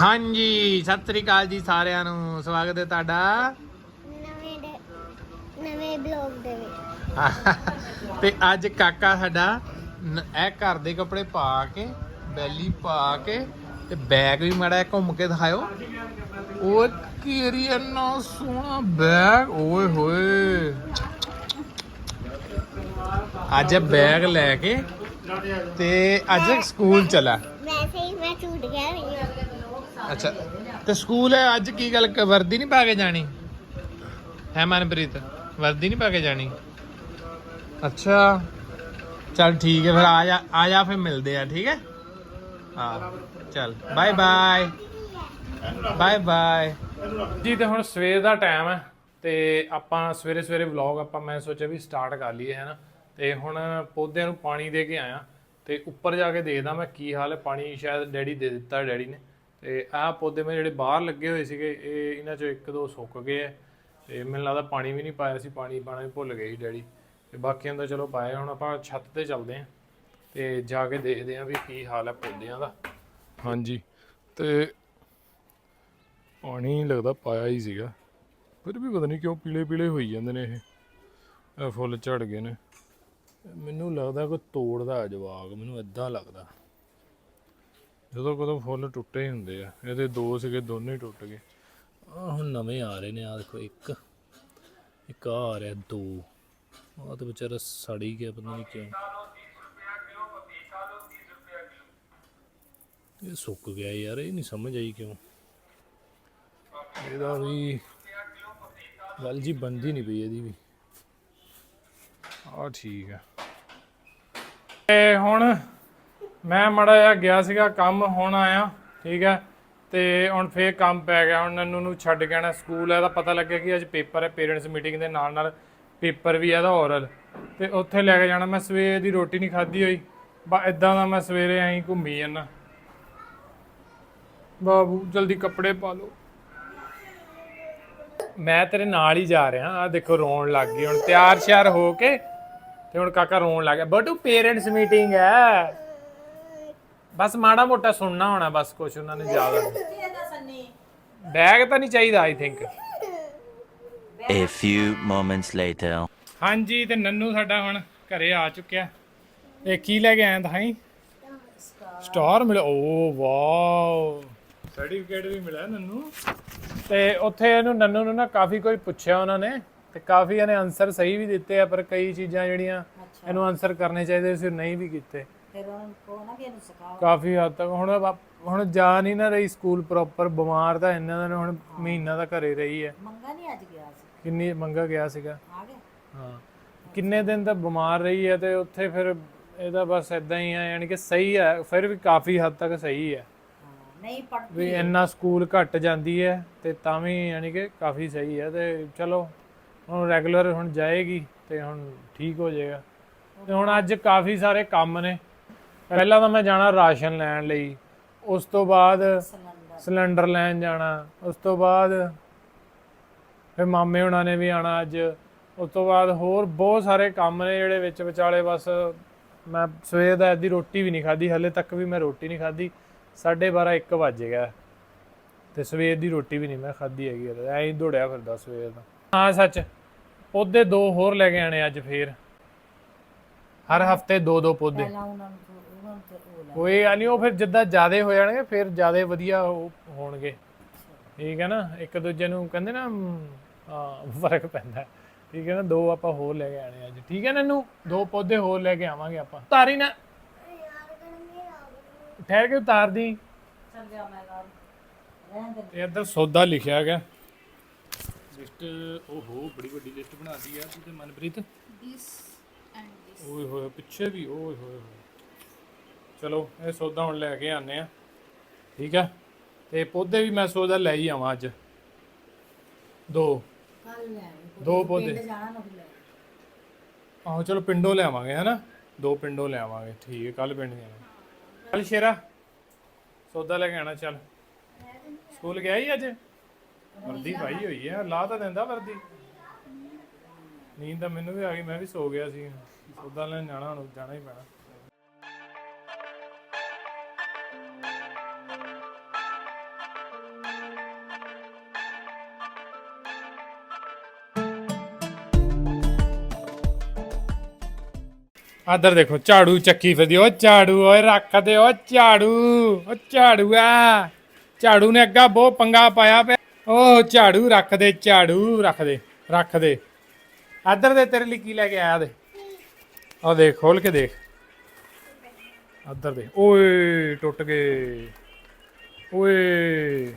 ਹਾਂਜੀ ਸਤਿ ਸ੍ਰੀ ਅਕਾਲ ਜੀ ਸਾਰਿਆਂ ਨੂੰ। ਸਵਾਗਤ ਹੈ ਤੁਹਾਡਾ। ਨਵੇਂ ਨਵੇਂ ਬਲੌਗ ਦੇ ਵਿੱਚ। ਤੇ ਅੱਜ ਕਾਕਾ ਸਾਡਾ ਨ- ਇਹ ਘਰ ਦੇ ਕੱਪੜੇ ਪਾ ਕੇ ਬੈਲੀ ਪਾ ਕੇ ਤੇ ਬੈਗ ਵੀ ਮੜਾ ਘੁੰਮ ਕੇ ਦਿਖਾਇਓ। ਓਏ ਕੀਰੀ ਇੰਨਾ ਸੋਹਣਾ ਬੈਗ ਓਏ ਹੋਏ। ਅੱਜ ਇਹ ਬੈਗ ਲੈ ਕੇ ਤੇ ਅੱਜ ਸਕੂਲ ਚਲਾ। ਵੈਸੇ ਅੱਛਾ। ਤੇ ਸਕੂਲ ਹੈ ਅੱਜ ਕੀ ਗੱਲ ਕ- ਵਰਦੀ ਨਹੀਂ ਪਾ ਕੇ ਜਾਣੀ? ਹੈ ਮਨਪ੍ਰੀਤ, ਵਰਦੀ ਨਹੀਂ ਪਾ ਕੇ ਜਾਣੀ? ਅੱਛਾ। ਚੱਲ ਠੀਕ ਹੈ, ਫਿਰ ਆ ਜਾ ਆ ਜਾ, ਫਿਰ ਮਿਲਦੇ ਆ, ਠੀਕ ਹੈ? ਹਾਂ, ਚੱਲ, ਬਾਏ ਬਾਏ। Bye bye. ਜੀ, ਤੇ ਹੁਣ ਸਵੇਰ ਦਾ ਟਾਈਮ ਹੈ, ਤੇ ਆਪਾਂ ਸਵੇਰੇ ਸਵੇਰੇ ਵਲੌਗ ਆਪਾਂ ਮੈਂ ਸੋਚਿਆ ਵੀ ਸਟਾਰਟ ਕਰ ਲਈਏ, ਹੈ ਨਾ? ਤੇ ਹੁਣ ਪੌਦਿਆਂ ਨੂੰ ਪਾਣੀ ਦੇ ਕੇ ਆਇਆ, ਤੇ ਉੱਪਰ ਜਾ ਕੇ ਦੇਖਦਾ ਮੈਂ ਕੀ ਹਾਲ ਹੈ, ਪਾਣੀ ਸ਼ਾਇਦ ਡੈਡੀ ਦੇ ਦਿੱਤਾ, ਡੈਡੀ ਨੇ। ਤੇ ਆਹ ਪੌਦੇ ਮੇਰੇ ਜਿਹੜੇ ਬਾਹਰ ਲੱਗੇ ਹੋਏ ਸੀਗੇ, ਇਹ ਇਹਨਾਂ ਚੋਂ ਇੱਕ ਦੋ ਸੁੱਕ ਗਏ ਆ। ਤੇ ਮੈਨੂੰ ਲੱਗਦਾ ਪਾਣੀ ਵੀ ਨਹੀਂ ਪਾਇਆ ਸੀ, ਪਾਣੀ ਪਾਣਾ ਵੀ ਭੁੱਲ ਗਏ ਸੀ ਡੈਡੀ। ਤੇ ਬਾਕੀਆਂ ਦਾ ਚਲੋ ਪਾਇਆ, ਹੁਣ ਆਪਾਂ ਛੱਤ ਤੇ ਚੱਲਦੇ ਆਂ। ਤੇ ਜਾ ਕੇ ਦੇਖਦੇ ਆਂ ਵੀ ਕੀ ਹਾਲ ਹੈ ਪੌਦਿਆਂ ਦਾ। ਹਾਂਜੀ। ਤੇ ਪਾਣੀ ਲੱਗਦਾ ਪਾਇਆ ਹੀ ਸੀਗਾ। ਫਿਰ ਵੀ ਪਤਾ ਨਹੀਂ ਕਿਉਂ ਪੀਲੇ ਪੀਲੇ ਹੋਈ ਜਾਂਦੇ ਨੇ ਇਹ। ਇਹ ਫੁੱਲ ਝੜ ਗਏ ਨੇ। ਮੈਨੂੰ ਲੱਗਦਾ ਕੋਈ ਤੋੜਦਾ ਜਵਾਗ ਮੈਨੂੰ ਇਦਾਂ ਲੱਗਦਾ। ਜਦੋਂ ਕਦੋਂ ਫੁੱਲ ਟੁੱਟੇ ਹੀ ਹੁੰਦੇ ਆ, ਇਹਦੇ ਦੋ ਸੀਗੇ, ਦੋਨੇ ਹੀ ਟੁੱਟ ਗਏ। ਆ ਹੁਣ ਨਵੇਂ ਆ ਰਹੇ ਨੇ ਆ ਦੇਖੋ ਇੱਕ ਇੱਕ ਆਹ ਆ ਰਿਹਾ, ਦੋ। ਆ ਤਾਂ ਵਿਚਾਰਾ ਸੜ ਹੀ ਗਿਆ, ਪਤਾ ਨਹੀਂ ਕਿਉਂ। ਇਹ ਸੁੱਕ ਗਿਆ ਯਾਰ, ਇਹ ਨਹੀਂ ਸਮਝ ਆਈ ਕਿਉਂ। ਇਹਦਾ ਵੀ ਗੱਲ ਜੀ ਬੰਦੀ ਨਹੀਂ ਪਈ ਇਹਦੀ ਵੀ। ਆ ਠੀਕ ਆ। ਤੇ ਹੁਣ ਮੈਂ ਮੜਾ ਜਿਹਾ ਗਿਆ ਸੀਗਾ, ਕੰਮ ਹੁਣ ਆਇਆ, ਠੀਕ ਹੈ। ਤੇ ਹੁਣ ਫੇਰ ਕੰਮ ਪੈ ਗਿਆ, ਹੁਣ ਨੰਨੂ ਨੂੰ ਛੱਡ ਕੇ ਆਣਾ ਸਕੂਲ ਹੈ ਦਾ ਪਤਾ ਲੱਗਿਆ ਕਿ ਅੱਜ ਪੇਪਰ ਹੈ, ਪੇਰੈਂਟਸ ਮੀਟਿੰਗ ਦੇ ਨਾਲ ਨਾਲ ਪੇਪਰ ਵੀ ਹੈ ਇਹਦਾ ਔਰਲ ਤੇ ਉੱਥੇ ਲੈ ਕੇ ਜਾਣਾ, ਮੈਂ ਸਵੇਰ ਦੀ ਰੋਟੀ ਨਹੀਂ ਖਾਧੀ ਹੋਈ। ਬਾ ਇਦਾਂ ਦਾ ਮੈਂ ਸਵੇਰੇ ਐਂ ਘੁੰਮੀ ਜਾਂਦਾ। ਬਾਬੂ, ਜਲਦੀ ਕੱਪੜੇ ਪਾ ਲਓ। ਮੈਂ ਤੇਰੇ ਨਾਲ ਹੀ ਜਾ ਰਿਹਾ ਆ ਦੇਖੋ ਰੋਣ ਲੱਗ ਗਈ, ਹੁਣ ਤਿਆਰ ਸ਼ਿਆਰ ਹੋ ਕੇ ਤੇ ਹੁਣ ਕਾਕਾ ਰੋਣ ਲੱਗ ਗਿਆ। ਬਟੂ, ਪੇਰੈਂਟਸ ਮੀਟਿੰਗ ਹੈ। ਬਸ ਮਾੜਾ ਮੋਟਾ ਸੁਣਨਾ ਹੋਣਾ ਬਸ ਕੁਝ ਉਹਨਾਂ ਨੇ ਜ਼ਿਆਦਾ ਨਹੀਂ ਬੈਗ ਤਾਂ ਨਹੀਂ ਚਾਹੀਦਾ I think A few moments later. ਹਾਂਜੀ ਤੇ ਨੰਨੂ ਸਾਡਾ ਹੁਣ ਘਰੇ ਆ ਚੁੱਕਿਆ। ਇਹ ਕੀ ਲੈ ਕੇ ਆਇਆ ਦਿਖਾਈ ਸਟਾਰ ਮਿਲਿਆ ਓ ਵਾਓ। ਸਰਟੀਫਿਕੇਟ ਵੀ ਮਿਲਿਆ ਨੰਨੂ। ਤੇ ਉੱਥੇ ਇਹਨੂੰ ਨੰਨੂ ਨੂੰ ਨਾ ਕਾਫੀ ਕੋਈ ਪੁੱਛਿਆ ਉਹਨਾਂ ਨੇ ਤੇ ਕਾਫੀ ਇਹਨੇ ਆਨਸਰ ਸਹੀ ਵੀ ਦਿੱਤੇ ਆ ਪਰ ਕਈ ਚੀਜ਼ਾਂ ਜਿਹੜੀਆਂ ਇਹਨੂੰ ਆਨਸਰ ਕਰਨੇ ਚਾਹੀਦੇ ਸੀ ਉਹ ਨਹੀਂ ਵੀ ਕੀਤੇ। ਫਿਰ ਉਹਨਾਂ ਨੂੰ ਕਹੋ ਨਾ ਕਿ ਇਹਨੂੰ ਸਿਖਾਓ। ਕਾਫੀ ਹੱਦ ਤੱਕ। ਹੁਣ ਹੁਣ ਜਾ ਨਹੀਂ ਨਾ ਰਹੀ ਸਕੂਲ ਪ੍ਰੋਪਰ ਬਿਮਾਰ ਤਾਂ ਇਹਨਾਂ ਦਾ ਹੁਣ ਮਹੀਨਾ ਦਾ ਘਰੇ ਰਹੀ ਹੈ। ਮੰਗਾ ਨਹੀਂ ਅੱਜ ਗਿਆ ਸੀ? ਕਿੰਨੀ ਮੰਗਾ ਗਿਆ ਸੀਗਾ? ਆ ਗਿਆ? ਹਾਂ। ਕਿੰਨੇ ਦਿਨ ਤਾਂ ਬਿਮਾਰ ਰਹੀ ਹੈ ਤੇ ਉੱਥੇ ਫਿਰ ਇਹਦਾ ਬਸ ਇਦਾਂ ਹੀ ਆ ਯਾਨੀ ਕਿ ਸਹੀ ਹੈ ਫਿਰ ਵੀ ਕਾਫੀ ਹੱਦ ਤੱਕ ਸਹੀ ਹੈ। ਹਾਂ, ਨਹੀਂ ਪੜ੍ਹਦੀ ਵੀ ਇੰਨਾ ਸਕੂਲ ਘੱਟ ਜਾਂਦੀ ਹੈ ਤੇ ਤਾਂ ਵੀ ਯਾਨੀ ਕਿ ਕਾਫੀ ਸਹੀ ਹੈ ਤੇ ਚਲੋ ਹੁਣ ਰੈਗੂਲਰ ਹੁਣ ਜਾਏਗੀ ਤੇ ਹੁਣ ਠੀਕ ਹੋ ਜਾਏਗਾ। ਤੇ ਹੁਣ ਅੱਜ ਕਾਫੀ ਸਾਰੇ ਕੰਮ ਨੇ। ਪਹਿਲਾਂ ਤਾਂ ਮੈਂ ਜਾਣਾ ਰਾਸ਼ਨ ਲੈਣ ਲਈ ਉਸ ਤੋਂ ਬਾਅਦ ਸਿਲੰਡਰ। ਲੈਣ ਜਾਣਾ ਉਸ ਤੋਂ ਬਾਅਦ ਫਿਰ ਮਾਮੇ ਹੁਣਾਂ ਨੇ ਵੀ ਆਣਾ ਅੱਜ ਉਸ ਤੋਂ ਬਾਅਦ ਹੋਰ ਬਹੁਤ ਸਾਰੇ ਕੰਮ ਨੇ ਜਿਹੜੇ ਵਿੱਚ ਵਿਚਾਲੇ ਬਸ ਮੈਂ ਸਵੇਰ ਦਾ ਅੱਧੀ ਰੋਟੀ ਵੀ ਨਹੀਂ ਖਾਧੀ ਹਲੇ ਤੱਕ ਵੀ ਮੈਂ ਰੋਟੀ ਨਹੀਂ ਖਾਧੀ 12:30 1 ਵਜ ਗਿਆ। ਤੇ ਸਵੇਰ ਦੀ ਰੋਟੀ ਵੀ ਨਹੀਂ ਮੈਂ ਖਾਧੀ ਹੈਗੀ ਐਂ ਹੀ ਦੌੜਿਆ ਫਿਰਦਾ ਸਵੇਰ ਦਾ। ਹਾਂ ਸੱਚ ਪੌਦੇ ਦੋ ਹੋਰ ਲੈ ਕੇ ਆਣੇ ਅੱਜ ਫੇਰ। ਹਰ ਹਫ਼ਤੇ ਦੋ ਦੋ ਪੌਦੇ। ਪਹਿਲਾਂ ਉਹਨਾਂ ਨੂੰ ਨੂੰ ਗੱਲ ਨਹੀਂ ਉਹ ਫਿਰ ਜਿੱਦਾਂ ਜ਼ਿਆਦੇ ਹੋ ਜਾਣਗੇ ਫਿਰ ਜ਼ਿਆਦੇ ਵਧੀਆ ਉਹ ਹੋਣਗੇ। ਠੀਕ ਹੈ ਨਾ? ਇੱਕ ਦੂਜੇ ਨੂੰ ਕਹਿੰਦੇ ਨਾ ਫ਼ਰਕ ਪੈਂਦਾ। ਠੀਕ ਹੈ ਨਾ? ਦੋ ਆਪਾਂ ਹੋਰ ਲੈ ਕੇ ਆਣੇ ਅੱਜ। ਠੀਕ ਹੈ ਨੰਨੂ? ਦੋ ਪੌਦੇ ਹੋਰ ਲੈ ਕੇ ਆਵਾਂਗੇ ਆਪਾਂ। ਉਤਾਰੀ ਨਾ। ਠਹਿਰ ਕੇ ਚੱਲ ਮੈਂ ਰਹਿਣ ਦੇ। ਇਹ ਇੱਧਰ ਸੌਦਾ ਲਿਖਿਆ ਗਿਆ। ਲਿਸਟ ਓਹੋ ਬੜੀ ਵੱਡੀ ਲਿਸਟ ਬਣਾਤੀ ਆ। ਤੂੰ ਤੇ ਮਨਪ੍ਰੀਤ। ਓਏ ਹੋਏ ਪਿੱਛੇ ਵੀ ਓਏ ਹੋਏ ਹੋਏ। ਚਲੋ ਇਹ ਸੌਦਾ ਹੁਣ ਲੈ ਕੇ ਆਨੇ ਆ ਠੀਕ ਆ? ਤੇ ਪੌਦੇ ਵੀ ਮੈਂ ਸੋਚਦਾ ਲੈ ਹੀ ਆਵਾਂ ਅੱਜ। ਦੋ। ਕੱਲ ਲੈ ਆਵੀਂ। ਦੋ ਪੌਦੇ। ਪਿੰਡ ਜਾਣਾ ਨਾ ਫਿਰ ਲੈ ਆਵੀਂ। ਆਹੋ ਚਲੋ ਪਿੰਡੋਂ ਲੈ ਆਵਾਂਗੇ ਹਨਾ? ਦੋ ਪਿੰਡੋਂ ਲੈ ਆਵਾਂਗੇ ਠੀਕ ਹੈ ਕੱਲ ਪਿੰਡ ਜਾਣਾ। ਚੱਲ ਸ਼ੇਰਾ ਸੌਦਾ ਲੈ ਕੇ ਆਣਾ ਚੱਲ। ਸਕੂਲ ਗਿਆ ਹੀ ਅੱਜ? ਵਰਦੀ ਪਾਈ ਹੋਈ ਹੈ ਲਾ ਤਾਂ ਦਿੰਦਾ ਵਰਦੀ। ਨੀਂਦ ਤਾਂ ਮੈਨੂੰ ਵੀ ਆ ਗਈ ਮੈਂ ਵੀ ਸੋ ਗਿਆ ਸੀ। ਸੌਦਾ ਲੈਣ ਜਾਣਾ ਹੁਣ ਜਾਣਾ ਹੀ ਪੈਣਾ। ਆਦਰ ਦੇਖੋ ਝਾੜੂ ਚੱਕੀ ਫਿਰਦੀ ਓ ਝਾੜੂ ਓਏ ਰੱਖ ਦੇ ਓ ਝਾੜੂ ਓ ਝਾੜੂ ਆ। ਝਾੜੂ ਨੇ ਅੱਗਾ ਬਹੁਤ ਪੰਗਾ ਪਾਇਆ ਪਿਆ। ਓ ਝਾੜੂ ਰੱਖ ਦੇ ਝਾੜੂ ਰੱਖ ਦੇ ਰੱਖ ਦੇ। ਆਦਰ ਦੇ ਤੇਰੇ ਲਈ ਕੀ ਲੈ ਕੇ ਆਇਆ ਦੇ? ਆ ਦੇਖ ਖੋਲ ਕੇ ਦੇਖ। ਆਦਰ ਦੇ। ਓਏ ਟੁੱਟ ਗਏ। ਓਏ?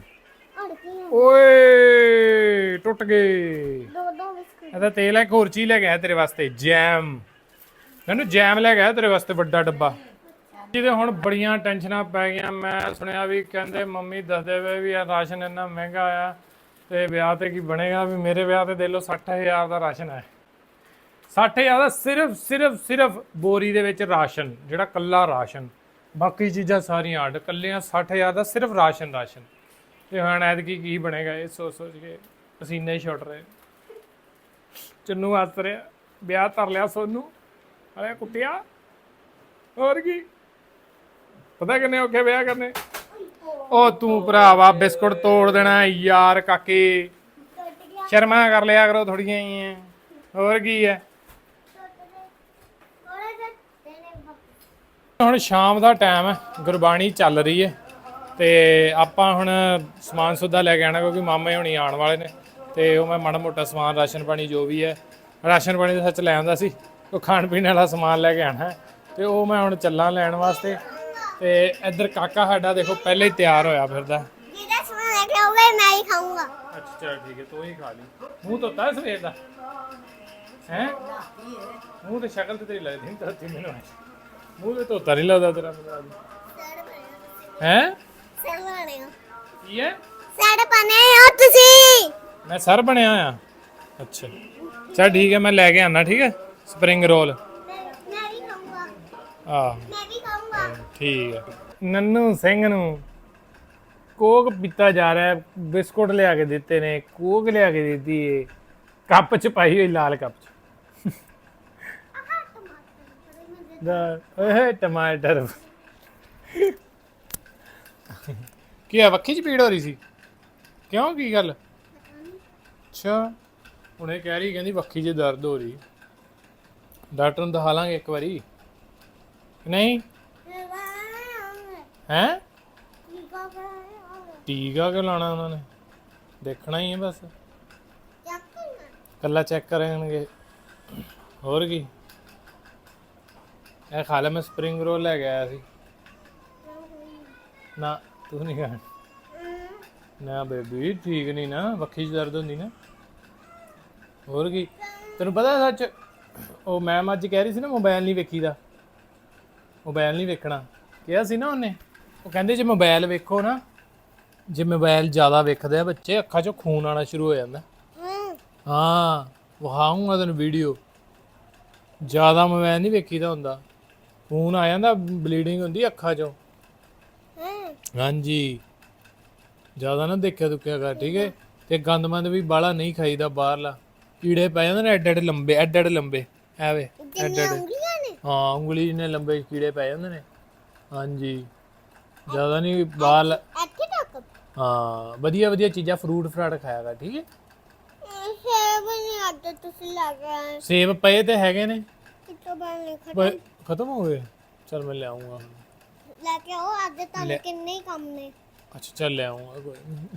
ਓਏ ਟੁੱਟ ਗਏ। ਦੋ ਦੋ ਬਿਸਕੁਟ। ਇਹਦਾ ਤੇਲ ਹੈ ਇੱਕ ਹੋਰ ਚੀਜ਼ ਲੈ ਕੇ ਆਇਆ ਤੇਰੇ ਵਾਸਤੇ ਜੈਮ। ਮੈਨੂੰ ਜੈਮ ਲੈ ਗਿਆ ਤੇਰੇ ਵਾਸਤੇ ਵੱਡਾ ਡੱਬਾ। ਜਿਹਦੇ ਹੁਣ ਬੜੀਆਂ ਟੈਨਸ਼ਨਾਂ ਪੈ ਗਈਆਂ। ਮੈਂ ਸੁਣਿਆ ਵੀ ਕਹਿੰਦੇ ਮੰਮੀ ਦੱਸਦੇ ਵੇ ਵੀ ਇਹ ਰਾਸ਼ਨ ਇੰਨਾ ਮਹਿੰਗਾ ਆ ਤੇ ਵਿਆਹ ਤੇ ਕੀ ਬਣੇਗਾ? ਵੀ ਮੇਰੇ ਵਿਆਹ ਤੇ ਦੇ ਲੋ 60000 ਦਾ ਰਾਸ਼ਨ ਹੈ। 60000 ਦਾ ਸਿਰਫ ਸਿਰਫ ਸਿਰਫ ਬੋਰੀ ਦੇ ਵਿੱਚ ਰਾਸ਼ਨ, ਜਿਹੜਾ ਕੱਲਾ ਰਾਸ਼ਨ। ਬਾਕੀ ਚੀਜ਼ਾਂ ਸਾਰੀਆਂ ਅੱਡ, ਕੱਲੀਆਂ 60000 ਦਾ ਸਿਰਫ ਰਾਸ਼ਨ ਰਾਸ਼ਨ। ਤੇ ਹੁਣ ਐਤਕੀ ਕੀ ਬਣੇਗਾ? ਇਹ ਸੋਚ ਸੋਚ ਕੇ ਪਸੀਨੇ ਹੀ ਛੁੱਟ ਰਹੇ। ਚੰਨੂ ਹੱਸ ਰਿਹਾ। ਵਿਆਹ ਧਰ ਲਿਆ ਸੋਨੂੰ। ਅਰੇ ਕੁੱਤਿਆ, ਹੋਰ ਕੀ? ਪਤਾ ਕਿੰਨੇ ਔਖੇ ਵਿਆਹ ਕਰਨੇ? ਉਹ ਤੂੰ ਭਰਾਵਾ ਬਿਸਕੁਟ ਤੋੜ ਦੇਣਾ ਯਾਰ ਕਾਕੇ। ਸ਼ਰਮਾ ਕਰ ਲਿਆ ਕਰੋ ਥੋੜੀਆਂ ਹੀ ਐ ਹੋਰ ਕੀ ਐ? ਹੁਣ ਸ਼ਾਮ ਦਾ ਟਾਈਮ ਹੈ ਗੁਰਬਾਣੀ ਚੱਲ ਰਹੀ ਹੈ ਤੇ ਆਪਾਂ ਹੁਣ ਸਮਾਨ ਸੁਦਾ ਲੈ ਕੇ ਆਣਾ ਕਿਉਂਕਿ ਮਾਮੇ ਹੁਣੀ ਆਉਣ ਵਾਲੇ ਨੇ। ਤੇ ਉਹ ਮੈਂ ਮਾੜਾ ਮੋਟਾ ਸਮਾਨ ਰਾਸ਼ਨ ਪਾਣੀ ਜੋ ਵੀ ਹੈ ਰਾਸ਼ਨ ਪਾਣੀ ਦਾ ਸੱਚ ਲੈ ਆਉਂਦਾ ਸੀ। ਉਹ ਖਾਣ ਪੀਣ ਵਾਲਾ ਸਮਾਨ ਲੈ ਕੇ ਆਣਾ ਤੇ ਉਹ ਮੈਂ ਹੁਣ ਚੱਲਾਂ ਲੈਣ ਵਾਸਤੇ। ਤੇ ਇੱਧਰ ਕਾਕਾ ਸਾਡਾ ਦੇਖੋ ਪਹਿਲੇ ਹੀ ਤਿਆਰ ਹੋਇਆ ਫਿਰਦਾ। ਜਿਹਦਾ ਸਮਾਨ ਲੈ ਕੇ ਆਓਗੇ ਮੈਂ ਹੀ ਖਾਊਂਗਾ। ਅੱਛਾ ਚਲ ਠੀਕ ਹੈ ਤੂੰ ਹੀ ਖਾ ਲਈ। ਮੂੰਹ ਧੋਤਾ ਹੈ ਸਵੇਰ ਦਾ? ਹੈ? ਮੂੰਹ ਤੇ ਸ਼ਕਲ ਤੇ ਤੇਰੀ ਲੱਗਦੀ ਨਹੀਂ ਧੋਤੀ ਮੈਨੂੰ ਅੱਜ। ਮੂੰਹ ਤੇ ਧੋਤਾ ਨਹੀਂ ਲੱਗਦਾ ਤੇਰਾ ਮੈਨੂੰ ਅੱਜ। ਸੜ ਬਣੇ ਹੈ? ਸੜ ਬਣੇ ਹੋ ਕੀ ਹੈ? ਸੜ ਬਣੇ ਹੋ ਤੁਸੀਂ। ਮੈਂ ਸਰ ਬਣਿਆ ਆ ਅੱਛਾ। ਚਲ ਠੀਕ ਹੈ ਮੈਂ ਲੈ ਕੇ ਆਣਾ ਠੀਕ ਹੈ? Spring roll. ਮੈਂ ਵੀ ਖਾਊਂਗਾ ਆ। ਮੈਂ ਵੀ ਖਾਊਂਗਾ ਠੀਕ ਹੈ ਨੰਨੂ ਸਿੰਘ ਨੂੰ ਕੋਕ ਪੀਤਾ ਜਾ ਰਿਹਾ ਹੈ। ਬਿਸਕੁਟ ਲਿਆ ਕੇ ਦਿੱਤੇ ਨੇ, ਕੋਕ ਲਿਆ ਕੇ ਦਿੱਤੀ ਏ। ਕੱਪ ਚ ਪਾਈ ਹੋਈ ਲਾਲ ਕੱਪ ਚ। ਦਾ, ਓਏ ਟਮਾਟਰ। ਕੀ ਆ, ਵੱਖੀ ਚ ਪੀੜ ਹੋ ਰਹੀ ਸੀ? ਕਿਉਂ, ਕੀ ਗੱਲ? ਅੱਛਾ। ਹੁਣੇ ਕਹਿ ਰਹੀ, ਕਹਿੰਦੀ ਵੱਖੀ 'ਚ ਦਰਦ ਹੋ ਰਹੀ। ਡਾਕਟਰ ਨੂੰ ਦਿਖਾ ਲਾਂਗੇ ਇੱਕ ਵਾਰੀ। ਨਹੀਂ? ਹੈ? ਟੀਕਾ ਕਿਉਂ ਲਾਣਾ ਉਹਨਾਂ ਨੇ? ਦੇਖਣਾ ਹੀ ਹੈ ਬਸ। ਕੱਲਾ ਚੈੱਕ ਕਰਨਗੇ। ਹੋਰ ਕੀ? ਇਹ ਖਾ ਲੈ, ਮੈਂ ਸਪਰਿੰਗ ਰੋਲ ਲੈ ਕੇ ਆਇਆ ਸੀ। ਨਾ, ਤੂੰ ਨਹੀਂ ਖਾਣ। ਨਾ ਬੇਬੀ, ਠੀਕ ਨਹੀਂ ਨਾ, ਵੱਖੀ 'ਚ ਦਰਦ ਹੁੰਦੀ ਨਾ। ਹੋਰ ਕੀ? ਤੈਨੂੰ ਪਤਾ ਸੱਚ ਉਹ ਮੈਮ ਅੱਜ ਕਹਿ ਰਹੀ ਸੀ ਨਾ ਮੋਬਾਈਲ ਨਹੀਂ ਵੇਖੀਦਾ। ਮੋਬਾਈਲ ਨਹੀਂ ਵੇਖਣਾ। ਕਿਹਾ ਸੀ ਨਾ ਉਹਨੇ। ਉਹ ਕਹਿੰਦੇ ਜੇ ਮੋਬਾਈਲ ਵੇਖੋ ਨਾ, ਜੇ ਮੋਬਾਈਲ ਜ਼ਿਆਦਾ ਵੇਖਦੇ ਆ ਬੱਚੇ, ਅੱਖਾਂ 'ਚੋਂ ਖੂਨ ਆਣਾ ਸ਼ੁਰੂ ਹੋ ਜਾਂਦਾ। ਹਾਂ ਵਹਾਉਂਗਾ ਤੈਨੂੰ ਵੀਡੀਓ ਜ਼ਿਆਦਾ ਮੋਬਾਈਲ ਨਹੀਂ ਵੇਖੀਦਾ ਹੁੰਦਾ। ਖੂਨ ਆ ਜਾਂਦਾ ਬਲੀਡਿੰਗ ਹੁੰਦੀ ਅੱਖਾਂ 'ਚੋਂ। ਹਾਂਜੀ। ਜ਼ਿਆਦਾ ਨਾ ਦੇਖਿਆ ਦੁੱਕਿਆ ਕਰ, ਠੀਕ ਹੈ? ਤੇ ਗੰਦਮੰਦ ਵੀ ਬਾਲਾ ਨਹੀਂ ਖਾਈਦਾ ਬਾਹਰਲਾ। ਕੀੜੇ ਪੈ ਜਾਂਦੇ ਨੇ ਐਡੇ ਐਡੇ ਲੰਬੇ ਐਡੇ ਐਡੇ ਲੰਬੇ ਐਵੇਂ ਐਡੇ ਐਡੇ। ਨੇ। ਹਾਂ ਉਂਗਲੀ ਜਿਹਨੇ ਲੰਬੇ ਕੀੜੇ ਪੈ ਜਾਂਦੇ ਨੇ। ਹਾਂਜੀ ਜ਼ਿਆਦਾ ਨਹੀਂ ਬਾਲ ਇੱਥੇ ਤੱਕ। ਹਾਂ ਵਧੀਆ ਵਧੀਆ ਚੀਜ਼ਾਂ ਫਰੂਟ ਫਰਾਟ ਖਾਇਆ ਕਰ ਠੀਕ ਹੈ? ਸੇਬ ਨਹੀਂ ਆਦੇ ਤੁਸੀਂ ਲੱਗ ਰਹੇ ਸੇਬ ਪਏ ਤੇ ਹੈਗੇ ਨੇ। ਕਿਤੋਂ ਖਤਮ? ਹੋ ਗਏ? ਚਲ ਮੈਂ ਲੈ ਆਉਂਗਾ ਲੈ ਕੇ ਆਓ ਆਦੇ ਤਾਂ ਕਿੰਨੇ ਹੀ ਕੰਮ ਨੇ। ਅੱਛਾ ਚੱਲ ਲੈ ਆਉਂਗਾ ਕੋਈ ਨੀ।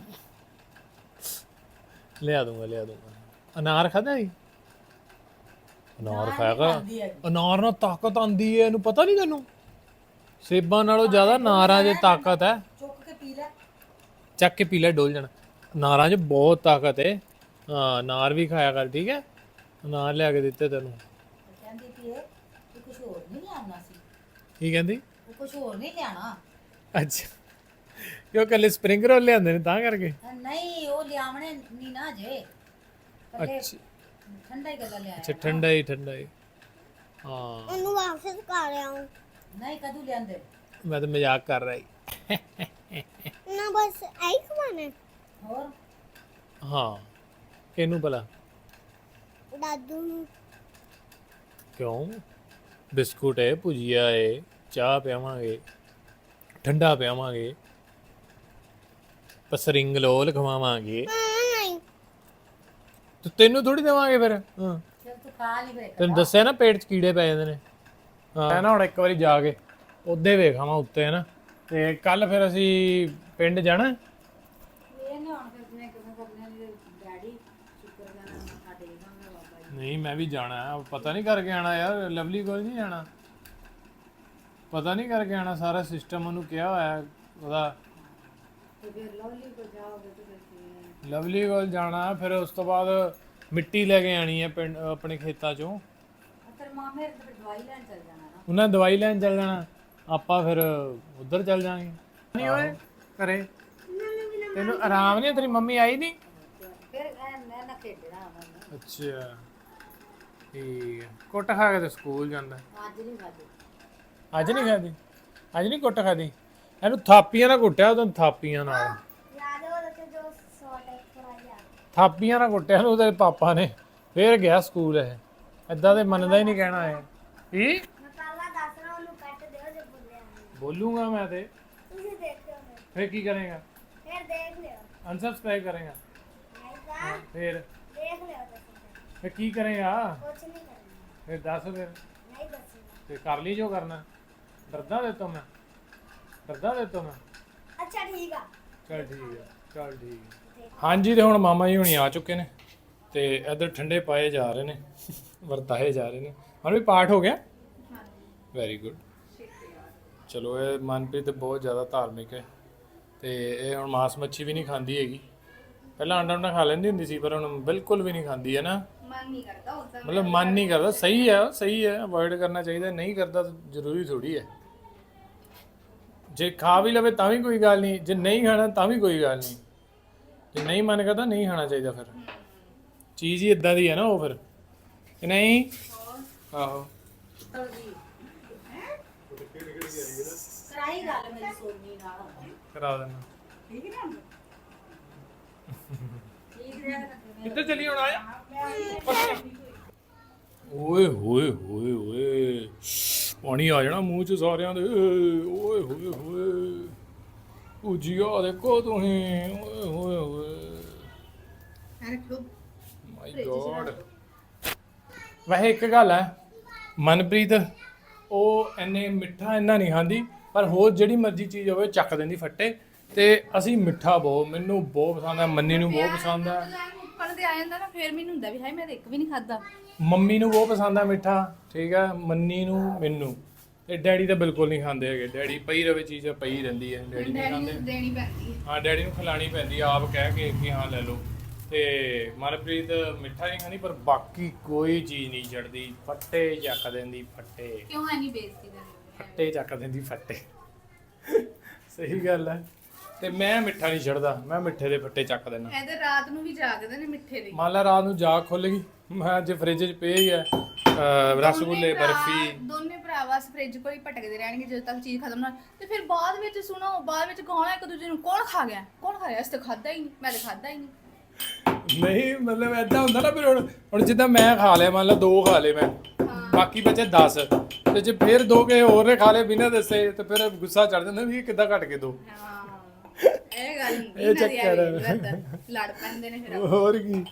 ਲਿਆ ਦੂੰਗਾ ਲਿਆ ਦੂੰਗਾ। ਅਨਾਰ ਖਾਦਾ ਜੀ ਅਨਾਰ ਕਰ। ਅਨਾਰ ਨਾਲ ਤਾਕਤ ਆਂਦੀ ਹੈ ਇਹਨੂੰ ਪਤਾ ਨਹੀਂ ਤੈਨੂੰ? ਸੇਬਾਂ ਨਾਲੋਂ ਜ਼ਿਆਦਾ ਨਾਰਾਂ 'ਚ ਤਾਕਤ ਹੈ। ਚੁੱਕ ਕੇ ਪੀ ਲੈ। ਚੱਕ ਕੇ ਪੀ ਲੈ ਡੋਲ ਜਾਣਾ। ਨਾਰਾਂ 'ਚ ਬਹੁਤ ਤਾਕਤ ਹੈ ਹਾਂ ਨਾਰ ਵੀ ਖਾਇਆ ਕਰ ਠੀਕ ਹੈ? ਅਨਾਰ ਲਿਆ ਕੇ ਦਿੱਤੇ ਤੈਨੂੰ। ਕਹਿੰਦੀ ਪੀ ਇਹ ਤੂੰ ਕੁਝ ਹੋਰ ਨਹੀਂ ਲਿਆਉਣਾ ਸੀ। ਕੀ ਕਹਿੰਦੀ? ਕੁਝ ਹੋਰ ਨਹੀਂ ਲਿਆਣਾ ਅੱਛਾ। ਕਿਉਂ ਕੱਲੇ ਸਪਰਿੰਗ ਰੋਲ ਲਿਆਂਦੇ ਨੇ ਤਾਂ ਕਰਕੇ? ਨਹੀਂ ਉਹ ਲਿਆਵਣੇ ਨਹੀਂ ਨਾ ਜੇ ਅੱਛਾ। ਠੰਡਾ ਹੀ ਗੱਲਾਂ ਲਿਆਇਆ ਅੱਛਾ ਠੰਡਾ ਹੀ ਠੰਡਾ ਹੀ। ਹਾਂ। ਉਹਨੂੰ ਵਾਪਸ ਕਰ ਰਿਹਾ ਹੂੰ ਨਹੀਂ ਕਦੋਂ ਲਿਆਂਦੇ? ਮੈਂ ਤਾਂ ਮਜ਼ਾਕ ਕਰ ਰਿਹਾ ਸੀ ਨਾ ਬਸ ਐਂ ਖਵਾਣਾ ਹੋਰ? ਹਾਂ। ਕਿਹਨੂੰ ਭਲਾ? ਦਾਦੂ ਨੂੰ। ਕਿਉਂ? ਬਿਸਕੁਟ ਹੈ ਭੁਜੀਆ ਹੈ ਚਾਹ ਪਿਆਵਾਂਗੇ ਠੰਡਾ ਪਿਆਵਾਂਗੇ। ਪਸਰਿੰਗ ਲੋਲ ਖਵਾਵਾਂਗੇ। ਤੇ ਤੈਨੂੰ ਥੋੜੀ ਦੇਵਾਂਗੇ ਫਿਰ? ਹਾਂ। ਚਲ ਤੂੰ ਖਾ ਲਈ ਵੇ ਤੈਨੂੰ ਦੱਸਿਆ ਨਾ ਪੇਟ 'ਚ ਕੀੜੇ ਪੈ ਜਾਂਦੇ ਨੇ। ਹਾਂ। ਨਾ ਹੁਣ ਇੱਕ ਵਾਰੀ ਜਾ ਕੇ ਉੱਦੇ ਵੇਖਾਵਾਂ ਉੱਤੇ ਹੈ ਨਾ। ਤੇ ਕੱਲ ਫਿਰ ਅਸੀਂ ਪਿੰਡ ਜਾਣਾ। ਇਹ ਨੇ ਹੁਣ ਫਿਰ ਮੈਂ ਕਿਵੇਂ ਕਰਨੇ ਨੇ ਡੈਡੀ ਸ਼ੁਕਰ ਕਰਨਾ ਮੱਥਾ ਟੇਕਾਂਗੇ ਬਾਬਾ ਜੀ। ਨਹੀਂ ਮੈਂ ਵੀ ਜਾਣਾ। ਹੈ ਪਤਾ ਨਹੀਂ ਕਰਕੇ ਆਣਾ ਯਾਰ ਲਵਲੀ ਕੋਲ ਨਹੀਂ ਜਾਣਾ। ਪਤਾ ਨਹੀਂ ਕਰਕੇ ਆਣਾ ਸਾਰਾ ਸਿਸਟਮ ਉਹਨੂੰ ਕਿਹਾ ਹੋਇਆ ਹੈ ਉਹਦਾ। ਤੇ ਫਿਰ ਲਵਲੀ ਕੋ ਜਾਓਗੇ ਤੇ ਫਿਰ ਕੀ? ਲਵਲੀ ਕੋਲ ਜਾਣਾ ਫਿਰ ਉਸ ਤੋਂ ਬਾਅਦ ਮਿੱਟੀ ਲੈ ਕੇ ਆਣੀ ਹੈ ਪਿੰਡ ਆਪਣੇ ਖੇਤਾਂ ਚੋਂ। ਤੇਰੇ ਮਾਮੇ ਫਿਰ ਦਵਾਈ ਲੈਣ ਚੱਲ ਜਾਣਾ ਨਾ। ਉਹਨਾਂ ਦਵਾਈ ਲੈਣ ਚੱਲ ਜਾਣਾ ਆਪਾਂ ਫਿਰ ਉਧਰ ਚੱਲ ਜਾਾਂਗੇ ਨਹੀਂ ਓਏ ਘਰੇ। ਤੈਨੂੰ ਆਰਾਮ ਨਹੀਂ ਤੇਰੀ ਮੰਮੀ ਆਈ ਨਹੀਂ? ਫਿਰ ਐ ਮੈਂ ਨਾ ਖੇਡਣਾ ਉਹਨਾਂ ਅੱਛਾ। ਠੀਕ ਹੈ। ਕੁੱਟ ਖਾ ਕੇ ਤੇ ਸਕੂਲ ਜਾਂਦਾ। ਅੱਜ ਨਹੀਂ ਖਾਦੀ ਅੱਜ ਨਹੀਂ ਖਾਦੀ ਅੱਜ ਨਹੀਂ ਕੁੱਟ ਖਾਦੀ ਇਹਨੂੰ ਥਾਪੀਆਂ ਨਾਲ ਕੁੱਟਿਆ ਉਦੋਂ ਥਾਪੀਆਂ ਨਾਲ ਯਾਦ ਹੋ ਰਿਹਾ ਜੋ ਸੌਟ ਹੈ ਪੁਰਾਇਆ ਥਾਪੀਆਂ ਨਾਲ ਕੁੱਟਿਆ ਨੂੰ ਉਹਦੇ ਪਾਪਾ ਨੇ ਫੇਰ ਗਿਆ ਸਕੂਲ ਇਹ। ਏਦਾਂ ਤੇ ਮੰਨਦਾ ਹੀ ਨਹੀਂ ਕਹਿਣਾ ਇਹ। ਕੀ? ਮੈਂ ਪਹਿਲਾਂ ਦੱਸ ਰਿਹਾ ਉਹਨੂੰ ਕੱਟ ਦਿਓ ਜੇ ਬੋਲਿਆ ਨਹੀਂ। ਬੋਲੂਗਾ ਮੈਂ ਤੇ। ਤੁਸੀਂ ਦੇਖਿਓ ਫਿਰ। ਫੇਰ ਕੀ ਕਰੇਗਾ? ਫਿਰ ਦੇਖ ਲਿਓ। ਅਨਸਬਸਕ੍ਰਾਈਬ ਕਰੇਗਾ। ਨਹੀਂ ਤਾਂ ਫੇਰ। ਦੇਖ ਲਿਓ ਤੁਸੀਂ। ਫੇਰ ਕੀ ਕਰੇਗਾ? ਕੁਝ ਨਹੀਂ ਕਰਨਾ। ਫੇਰ ਦੱਸ ਫੇਰ। ਨਹੀਂ ਦੱਸਣਾ। ਤੇ ਕਰ ਲਈ ਜੋ ਕਰਨਾ। ਡਰਦਾ ਦੇ ਤੋ ਮੈਂ। ਡਰਦਾ ਦੇ ਤੋ ਮੈਂ। ਅੱਛਾ ਠੀਕ ਆ। ਚਲ ਠੀਕ ਹੈ ਚਲ ਠੀਕ ਹੈ ਹਾਂਜੀ ਤੇ ਹੁਣ ਮਾਮਾ ਜੀ ਹੁਣੀ ਆ ਚੁੱਕੇ ਨੇ ਤੇ ਇਧਰ ਠੰਡੇ ਪਾਏ ਜਾ ਰਹੇ ਨੇ ਵਰਤਾਏ ਜਾ ਰਹੇ ਨੇ। ਹੁਣ ਵੀ ਪਾਠ ਹੋ ਗਿਆ? ਵੈਰੀ ਗੁੱਡ ਚਲੋ ਇਹ ਮਨਪ੍ਰੀਤ ਬਹੁਤ ਜ਼ਿਆਦਾ ਧਾਰਮਿਕ ਹੈ ਤੇ ਇਹ ਹੁਣ ਮਾਸ ਮੱਛੀ ਵੀ ਨਹੀਂ ਖਾਂਦੀ ਹੈਗੀ। ਪਹਿਲਾਂ ਅੰਡਾ ਅੰਡਾ ਖਾ ਲੈਂਦੀ ਹੁੰਦੀ ਸੀ ਪਰ ਹੁਣ ਬਿਲਕੁਲ ਵੀ ਨਹੀਂ ਖਾਂਦੀ ਹੈ ਨਾ? ਮਨ ਨਹੀਂ ਕਰਦਾ ਉਦਾਂ ਮਤਲਬ ਮਨ ਨਹੀਂ ਕਰਦਾ। ਸਹੀ ਹੈ ਸਹੀ ਹੈ ਅਵੋਇਡ ਕਰਨਾ ਚਾਹੀਦਾ ਨਹੀਂ ਕਰਦਾ ਜ਼ਰੂਰੀ ਥੋੜੀ ਹੈ। ਜੇ ਖਾ ਵੀ ਲਵੇ ਤਾਂ ਵੀ ਕੋਈ ਗੱਲ ਨਹੀਂ ਜੇ ਨਹੀਂ ਖਾਣਾ ਤਾਂ ਵੀ ਕੋਈ ਗੱਲ ਨਹੀਂ। ਜੇ ਨਹੀਂ ਮਨ ਕਰਦਾ ਨਹੀਂ ਖਾਣਾ ਚਾਹੀਦਾ ਫਿਰ। ਚੀਜ਼ ਹੀ ਇਦਾਂ ਦੀ ਹੈ ਨਾ ਉਹ ਫਿਰ। ਕਿ ਨਹੀਂ? ਆਹੋ। ਕਰਾਈ ਗੱਲ ਮੇਰੀ ਸੋਨੀ ਨਾਲ। ਕਰਾ ਦੇਣਾ ਠੀਕ ਰਿਹਾ ਕਿੱਥੇ ਚਲੀ ਹੁਣ ਆਇਆ? ਓਏ ਹੋਏ ਹੋਏ ਹੋਏ। ਪਾਣੀ ਆ ਜਾਣਾ ਮੂੰਹ ਚ ਸਾਰਿਆਂ ਦੇ। ਓਏ ਹੋਏ ਹੋਏ। ਉਜੀਆ ਦੇਖੋ ਤੁਸੀਂ ਓਏ ਹੋਏ ਹੋਏ। ਮਾਈ ਗੋਡ ਵੈਸੇ ਇੱਕ ਗੱਲ ਹੈ ਮਨਪ੍ਰੀਤ ਉਹ ਐਨੇ ਮਿੱਠਾ ਇੰਨਾ ਨਹੀਂ ਖਾਂਦੀ ਪਰ ਹੋਰ ਜਿਹੜੀ ਮਰਜ਼ੀ ਚੀਜ਼ ਹੋਵੇ ਚੱਕ ਦਿੰਦੀ ਫੱਟੇ ਤੇ ਅਸੀਂ ਮਿੱਠਾ ਬਹੁਤ ਮੈਨੂੰ ਬਹੁਤ ਪਸੰਦ ਹੈ ਮੰਨੀ ਨੂੰ ਬਹੁਤ ਪਸੰਦ ਹੈ ਉੱਪਰ ਦੇ ਆ ਜਾਂਦਾ ਨਾ ਫੇਰ ਮੈਨੂੰ ਹੁੰਦਾ ਵੀ ਹਾਏ ਮੈਂ ਤਾਂ ਇੱਕ ਵੀ ਨਹੀਂ ਖਾਦਾ ਮੰਮੀ ਨੂੰ ਬਹੁਤ ਪਸੰਦ ਆ ਮਿੱਠਾ ਠੀਕ ਆ ਮੰਨੀ ਨੂੰ ਮੈਨੂੰ। ਤੇ ਡੈਡੀ ਤਾਂ ਬਿਲਕੁਲ ਨਹੀਂ ਖਾਂਦੇ ਹੈਗੇ। ਡੈਡੀ ਪਈ ਰਵੇ ਚੀਜ਼ ਪਈ ਰਹਿੰਦੀ ਹੈ। ਡੈਡੀ ਨਹੀਂ ਖਾਂਦੇ। ਦੇਣੀ ਪੈਂਦੀ ਹੈ। ਹਾਂ ਡੈਡੀ ਨੂੰ ਖਿਲਾਣੀ ਪੈਂਦੀ ਆ, ਆਪ ਕਹਿ ਕੇ ਕਿ ਹਾਂ ਲੈ ਲਓ। ਤੇ ਮਨਪ੍ਰੀਤ ਮਿੱਠਾ ਨਹੀਂ ਖਾਂਦੀ ਪਰ ਬਾਕੀ ਕੋਈ ਚੀਜ਼ ਨਹੀਂ ਛੱਡਦੀ ਫੱਟੇ ਚੱਕ ਦਿੰਦੀ ਫੱਟੇ। ਕਿਉਂ ਐਨੀ ਬੇਇੱਜ਼ਤੀ ਕਰਨੀ? ਫੱਟੇ ਚੱਕ ਦਿੰਦੀ ਫੱਟੇ। ਸਹੀ ਗੱਲ ਹੈ। ਤੇ ਮੈਂ ਮਿੱਠਾ ਨਹੀਂ ਛੱਡਦਾ ਮੈਂ ਮਿੱਠੇ ਦੇ ਫੱਟੇ ਚੱਕ ਦਿੰਦਾ। ਇਹਦੇ ਰਾਤ ਨੂੰ ਵੀ ਜਾਗਦੇ ਨੇ ਮਿੱਠੇ ਲਈ ਮੰਨ ਲਾ ਰਾਤ ਨੂੰ ਜਾਗ ਖੁੱਲ ਗਈ। ਮੈਂ ਅੱਜ ਫ੍ਰਿਜ 'ਚ ਪਏ ਹੀ ਆ। ਅਹ ਰਸਗੁੱਲੇ ਦੋਨੇ ਭਰਾ- ਬਰਫੀ। ਦੋਨੇ ਭਰਾ ਬਸ ਫ੍ਰਿਜ ਕੋਲ ਹੀ ਭਟਕਦੇ ਰਹਿਣਗੇ ਜਦੋਂ ਤੱਕ ਚੀਜ਼ ਖਤਮ ਨਾ। ਤੇ ਫਿਰ ਬਾਅਦ ਵਿੱਚ ਸੁਣੋ ਬਾਅਦ ਵਿੱਚ ਕਹਣਾ ਇੱਕ ਦੂਜੇ ਨੂੰ? ਕੌਣ ਖਾ ਗਿਆ? ਕੌਣ ਖਾ ਗਿਆ? ਇਸ ਤੇ ਖਾਦਾ ਹੀ ਨਹੀਂ ਮੈਂ ਤਾਂ ਖਾਦਾ ਹੀ ਨਹੀਂ। ਨਹੀਂ ਮਤਲਬ ਐਦਾਂ ਹੁੰਦਾ ਨਾ ਫਿਰ ਹੁਣ ਹੁਣ ਜਿੱਦਾਂ ਮੈਂ ਖਾ ਲਿਆ ਮੰਨ ਲਾ ਦੋ ਖਾ ਲਏ ਮੈਂ। ਬਾਕੀ ਬਚੇ 10 ਤੇ ਜੇ ਫਿਰ ਦੋ ਕੇ ਹੋਰ ਨੇ ਖਾ ਲਏ ਬਿਨਾਂ ਦੱਸੇ ਤੇ ਫਿਰ ਗੁੱਸਾ ਚੜ ਜਾਂਦਾ ਵੀ ਇਹ ਕਿੱਦਾਂ ਘਟ ਕੇ ਦੋ। ਹਾਂ। ਇਹ ਗੱਲ ਇਹ ਨਹੀਂ ਚੱਕਰ ਹੈ। ਚੱਕਰ ਲੜ ਪੈਂਦੇ ਨੇ ਫਿਰ। ਹੋਰ ਕੀ।